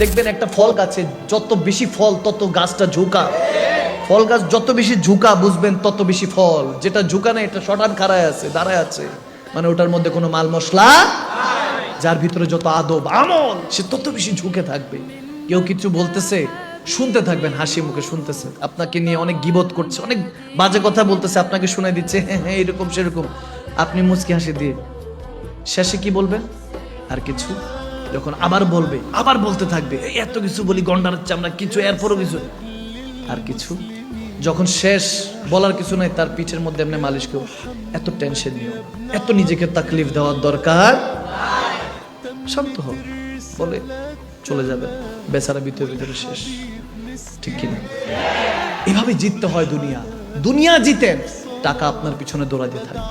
দেখবেন একটা ফল গাছে যত বেশি ফল, তত গাছটা ঝুঁকা। ফল গাছ যত বেশি ঝুঁকা, বুঝবেন তত বেশি ফল। যেটা ঝুঁকা না এটা শটান খাড়ায় আছে, দাঁড়ায় আছে। মানে ওটার মধ্যে কোনো মাল মশলা যার ভিতরে যত আদব, আমল, সে তত বেশি ঝুঁকে থাকবে। কেউ কিছু বলতেছে, শুনতে থাকবেন, হাসি মুখে শুনতেছে। আপনাকে নিয়ে অনেক গিবত করছে, অনেক বাজে কথা বলতেছে, আপনাকে শুনে দিচ্ছে হ্যাঁ হ্যাঁ এরকম সেরকম। আপনি মুচকি হাসি দিয়ে শেষে কি বলবেন? আর কিছু? যখন আবার বলবে, আবার বলতে থাকবে এত কিছু বলি, গন্ডার হচ্ছে আমরা, কিছু, এরপরও কিছু। আর কিছু? যখন শেষ বলার কিছু নাই, তার পিঠের মধ্যে এমনি মালিশ কেউ এত টেনশন নিও এত নিজেকে তাকলিফ দেওয়ার দরকার। শান্ত হোক বলে চলে যাবে, বেচারা ভিতরে ভিতরে শেষ। ঠিক কিনা এভাবে জিততে হয় দুনিয়া। দুনিয়া জিতেন, টাকা আপনার পিছনে দৌড়াতে থাকবে।